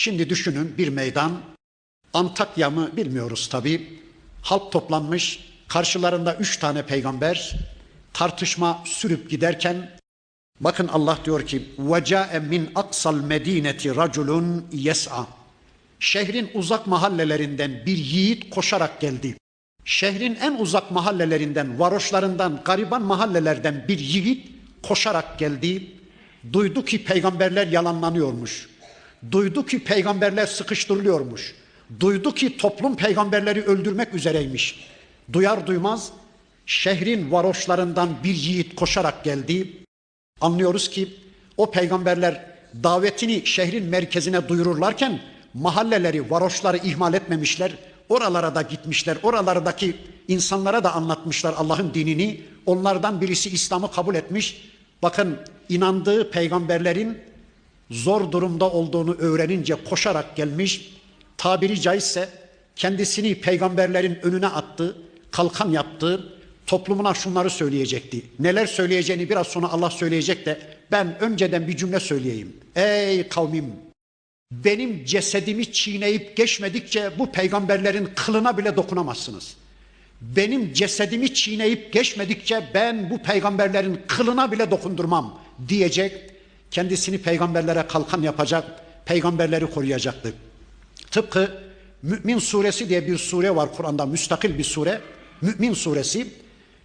Şimdi düşünün bir meydan. Antakya mı bilmiyoruz tabi. Halk toplanmış. Karşılarında üç tane peygamber. Tartışma sürüp giderken bakın Allah diyor ki وَجَاءَ مِنْ أَقْصَى الْمَد۪ينَةِ رَجُلٌ يَسْعَى Şehrin uzak mahallelerinden bir yiğit koşarak geldi. Şehrin en uzak mahallelerinden, varoşlarından, gariban mahallelerden bir yiğit koşarak geldi. Duydu ki peygamberler yalanlanıyormuş. Duydu ki peygamberler sıkıştırılıyormuş. Duydu ki toplum peygamberleri öldürmek üzereymiş. Duyar duymaz şehrin varoşlarından bir yiğit koşarak geldi. Anlıyoruz ki o peygamberler davetini şehrin merkezine duyururlarken mahalleleri, varoşları ihmal etmemişler. Oralara da gitmişler. Oralardaki insanlara da anlatmışlar Allah'ın dinini. Onlardan birisi İslam'ı kabul etmiş. Bakın inandığı peygamberlerin zor durumda olduğunu öğrenince koşarak gelmiş. Tabiri caizse kendisini peygamberlerin önüne attı, kalkan yaptı, toplumuna şunları söyleyecekti. Neler söyleyeceğini biraz sonra Allah söyleyecek de ben önceden bir cümle söyleyeyim. Ey kavmim benim cesedimi çiğneyip geçmedikçe bu peygamberlerin kılına bile dokunamazsınız. Benim cesedimi çiğneyip geçmedikçe ben bu peygamberlerin kılına bile dokundurmam diyecek. Kendisini peygamberlere kalkan yapacak, peygamberleri koruyacaktı. Tıpkı Mümin suresi diye bir sure var Kur'an'da müstakil bir sure. Mümin suresi.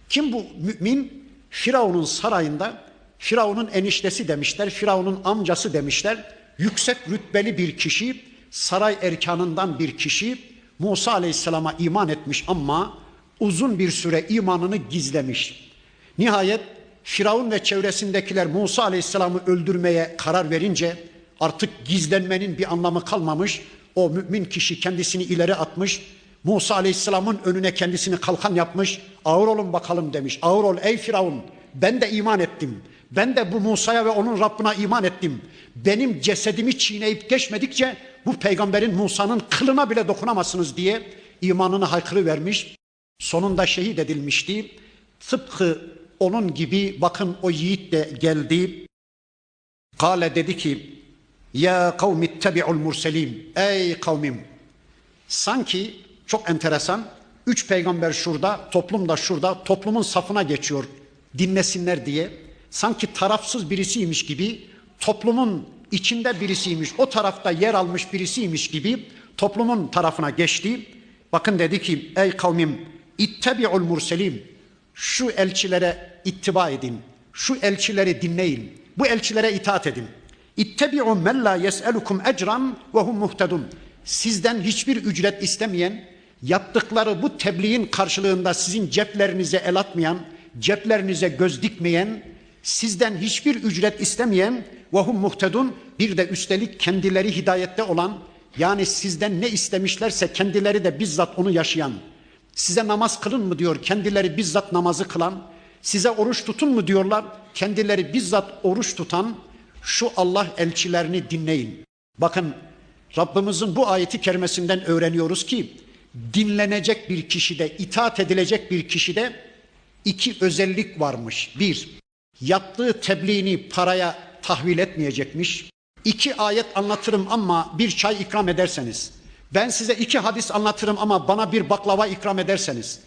Kim bu mümin? Firavun'un sarayında Firavun'un eniştesi demişler, Firavun'un amcası demişler. Yüksek rütbeli bir kişi, saray erkanından bir kişi Musa Aleyhisselam'a iman etmiş ama uzun bir süre imanını gizlemiş. Nihayet Firavun ve çevresindekiler Musa Aleyhisselam'ı öldürmeye karar verince artık gizlenmenin bir anlamı kalmamış. O mümin kişi kendisini ileri atmış. Musa Aleyhisselam'ın önüne kendisini kalkan yapmış. Ağır olun bakalım demiş. Ağır ol ey Firavun. Ben de iman ettim. Ben de bu Musa'ya ve onun Rabbine iman ettim. Benim cesedimi çiğneyip geçmedikçe bu peygamberin Musa'nın kılına bile dokunamazsınız diye imanını haykırı vermiş. Sonunda şehit edilmişti. Tıpkı onun gibi bakın o yiğit de geldi. Kale dedi ki ya kavmi ittebi'ul murselin. Ey kavmim. Sanki çok enteresan. Üç peygamber şurada, toplum da şurada. Toplumun safına geçiyor dinlesinler diye. Sanki tarafsız birisiymiş gibi, toplumun içinde birisiymiş, o tarafta yer almış birisiymiş gibi toplumun tarafına geçti. Bakın dedi ki ey kavmim ittebi'ul murselin. Şu elçilere ittiba edin. Şu elçileri dinleyin. Bu elçilere itaat edin. İttebi'u men la yes'elukum ecran ve hum muhtedun. Sizden hiçbir ücret istemeyen, yaptıkları bu tebliğin karşılığında sizin ceplerinize el atmayan, ceplerinize göz dikmeyen, sizden hiçbir ücret istemeyen ve hum muhtedun bir de üstelik kendileri hidayette olan yani sizden ne istemişlerse kendileri de bizzat onu yaşayan size namaz kılın mı diyor kendileri bizzat namazı kılan size oruç tutun mu diyorlar kendileri bizzat oruç tutan şu Allah elçilerini dinleyin. Bakın Rabbimizin bu ayeti kerimesinden öğreniyoruz ki dinlenecek bir kişide, itaat edilecek bir kişide iki özellik varmış. Bir, yaptığı tebliğini paraya tahvil etmeyecekmiş. İki ayet anlatırım ama bir çay ikram ederseniz. Ben size iki hadis anlatırım ama bana bir baklava ikram ederseniz.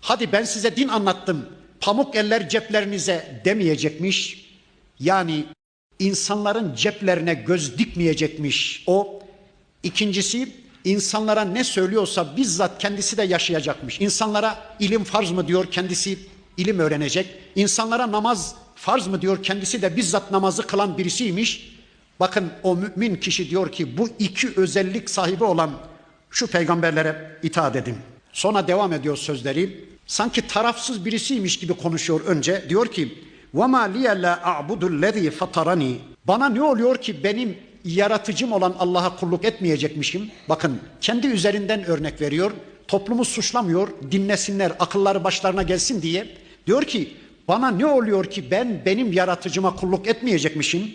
Hadi ben size din anlattım. Pamuk eller ceplerinize demeyecekmiş. Yani insanların ceplerine göz dikmeyecekmiş o. İkincisi insanlara ne söylüyorsa bizzat kendisi de yaşayacakmış. İnsanlara ilim farz mı diyor kendisi ilim öğrenecek. İnsanlara namaz farz mı diyor kendisi de bizzat namazı kılan birisiymiş. Bakın o mümin kişi diyor ki bu iki özellik sahibi olan şu peygamberlere itaat edin. Sonra devam ediyor sözleri. Sanki tarafsız birisiymiş gibi konuşuyor önce. Diyor ki وَمَا لِيَ لَا أَعْبُدُ الَّذ۪ي فَطَرَنِي Bana ne oluyor ki benim yaratıcım olan Allah'a kulluk etmeyecekmişim? Bakın kendi üzerinden örnek veriyor. Toplumu suçlamıyor. Dinlesinler, akılları başlarına gelsin diye. Diyor ki bana ne oluyor ki ben benim yaratıcıma kulluk etmeyecekmişim?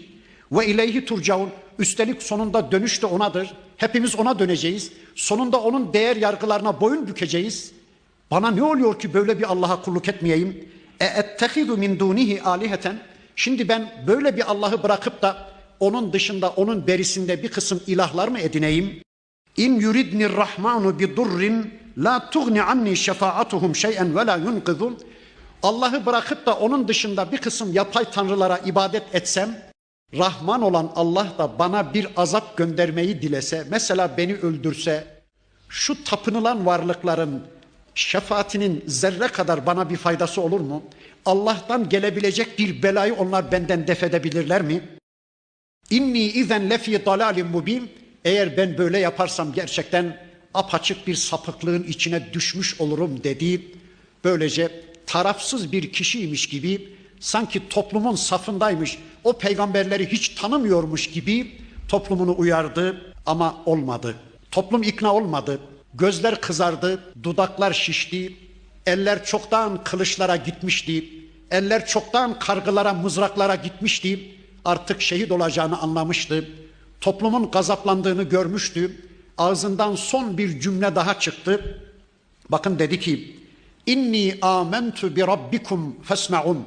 Ve ileyhi turcaun. Üstelik sonunda dönüş de onadır. Hepimiz ona döneceğiz. Sonunda onun değer yargılarına boyun bükeceğiz. Bana ne oluyor ki böyle bir Allah'a kulluk etmeyeyim? E ettehidu min dunihi aliheten. Şimdi ben böyle bir Allah'ı bırakıp da onun dışında onun berisinde bir kısım ilahlar mı edineyim? İn yuridni rahmanu bi durrin la tughni anni şefaatuhum şey'en ve la yunqidun. Allah'ı bırakıp da onun dışında bir kısım yapay tanrılara ibadet etsem, Rahman olan Allah da bana bir azap göndermeyi dilese, mesela beni öldürse, şu tapınılan varlıkların şefaatinin zerre kadar bana bir faydası olur mu? Allah'tan gelebilecek bir belayı onlar benden def edebilirler mi? İnni izen lefi dalalim mubin. Eğer ben böyle yaparsam gerçekten apaçık bir sapıklığın içine düşmüş olurum dedi. Böylece tarafsız bir kişiymiş gibi sanki toplumun safındaymış, o peygamberleri hiç tanımıyormuş gibi toplumunu uyardı ama olmadı. Toplum ikna olmadı. Gözler kızardı, dudaklar şişti, eller çoktan kılıçlara gitmişti, eller çoktan kargılara, mızraklara gitmişti. Artık şehit olacağını anlamıştı. Toplumun gazaplandığını görmüştü. Ağzından son bir cümle daha çıktı. Bakın dedi ki: "İnni amentu bi rabbikum fesmaun."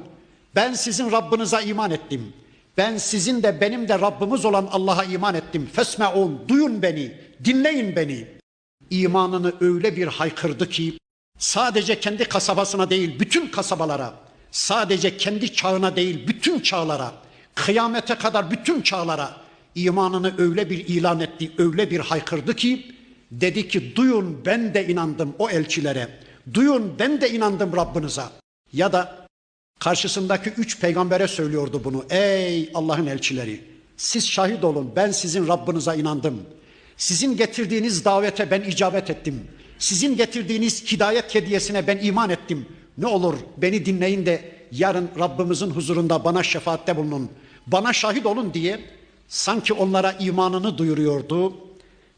Ben sizin Rabbinize iman ettim. Ben sizin de benim de Rabbimiz olan Allah'a iman ettim. Fesmeun, duyun beni, dinleyin beni. İmanını öyle bir haykırdı ki sadece kendi kasabasına değil bütün kasabalara, sadece kendi çağına değil bütün çağlara, kıyamete kadar bütün çağlara imanını öyle bir ilan etti, öyle bir haykırdı ki dedi ki duyun ben de inandım o elçilere. Duyun ben de inandım Rabbinize. Ya da Karşısındaki üç peygambere söylüyordu bunu. Ey Allah'ın elçileri siz şahit olun ben sizin Rabbinize inandım. Sizin getirdiğiniz davete ben icabet ettim. Sizin getirdiğiniz hidayet hediyesine ben iman ettim. Ne olur beni dinleyin de yarın Rabbimizin huzurunda bana şefaatte bulunun. Bana şahit olun diye sanki onlara imanını duyuruyordu.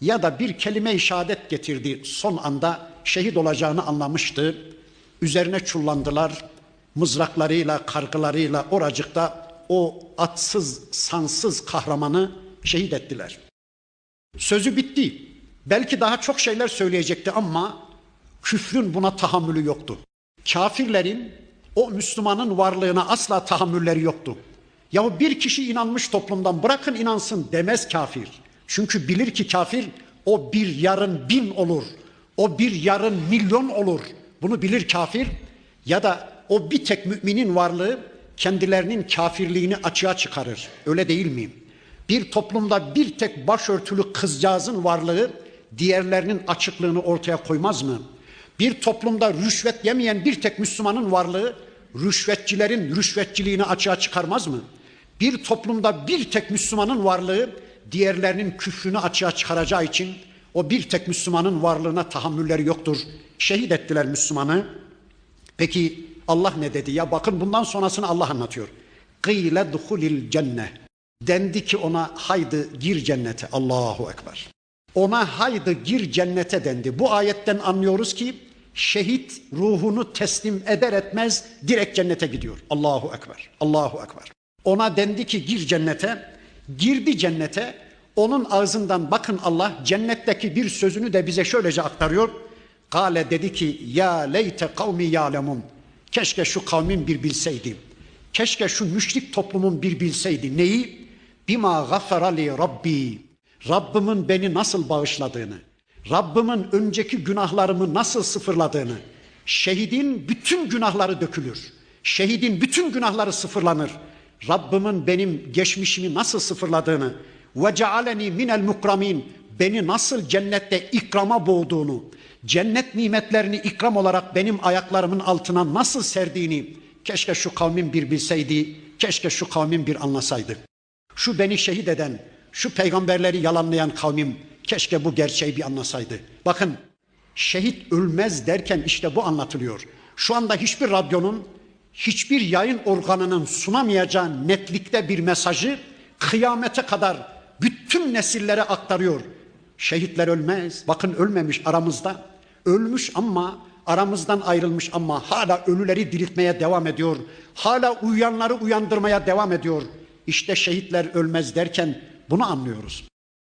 Ya da bir kelime-i şehadet getirdi. Son anda şehit olacağını anlamıştı. Üzerine çullandılar mızraklarıyla, kargılarıyla oracıkta o atsız, sansız kahramanı şehit ettiler. Sözü bitti. Belki daha çok şeyler söyleyecekti ama küfrün buna tahammülü yoktu. Kafirlerin o Müslümanın varlığına asla tahammülleri yoktu. Ya bir kişi inanmış toplumdan bırakın inansın demez kafir. Çünkü bilir ki kafir o bir yarın bin olur. O bir yarın milyon olur. Bunu bilir kafir. Ya da o bir tek müminin varlığı kendilerinin kafirliğini açığa çıkarır. Öyle değil mi? Bir toplumda bir tek başörtülü kızcağızın varlığı diğerlerinin açıklığını ortaya koymaz mı? Bir toplumda rüşvet yemeyen bir tek Müslümanın varlığı rüşvetçilerin rüşvetçiliğini açığa çıkarmaz mı? Bir toplumda bir tek Müslümanın varlığı diğerlerinin küfrünü açığa çıkaracağı için o bir tek Müslümanın varlığına tahammülleri yoktur. Şehit ettiler Müslümanı. Peki Allah ne dedi? Ya bakın bundan sonrasını Allah anlatıyor. Kıyle duhulil cenne. Dendi ki ona haydi gir cennete. Allahu Ekber. Ona haydi gir cennete dendi. Bu ayetten anlıyoruz ki şehit ruhunu teslim eder etmez direkt cennete gidiyor. Allahu Ekber. Allahu Ekber. Ona dendi ki gir cennete. Girdi cennete. Onun ağzından bakın Allah cennetteki bir sözünü de bize şöylece aktarıyor. Kale dedi ki ya leyte kavmi ya'lemun. Keşke şu kavmin bir bilseydi. Keşke şu müşrik toplumun bir bilseydi. Neyi? Bima gafara li Rabbi. Rabbimin beni nasıl bağışladığını, Rabbimin önceki günahlarımı nasıl sıfırladığını, şehidin bütün günahları dökülür. Şehidin bütün günahları sıfırlanır. Rabbimin benim geçmişimi nasıl sıfırladığını ve cealeni minel mukramin beni nasıl cennette ikrama boğduğunu, cennet nimetlerini ikram olarak benim ayaklarımın altına nasıl serdiğini keşke şu kavmin bir bilseydi, keşke şu kavmin bir anlasaydı. Şu beni şehit eden, şu peygamberleri yalanlayan kavmim keşke bu gerçeği bir anlasaydı. Bakın şehit ölmez derken işte bu anlatılıyor. Şu anda hiçbir radyonun, hiçbir yayın organının sunamayacağı netlikte bir mesajı kıyamete kadar bütün nesillere aktarıyor. Şehitler ölmez. Bakın ölmemiş aramızda. Ölmüş ama aramızdan ayrılmış ama hala ölüleri diriltmeye devam ediyor. Hala uyuyanları uyandırmaya devam ediyor. İşte şehitler ölmez derken bunu anlıyoruz.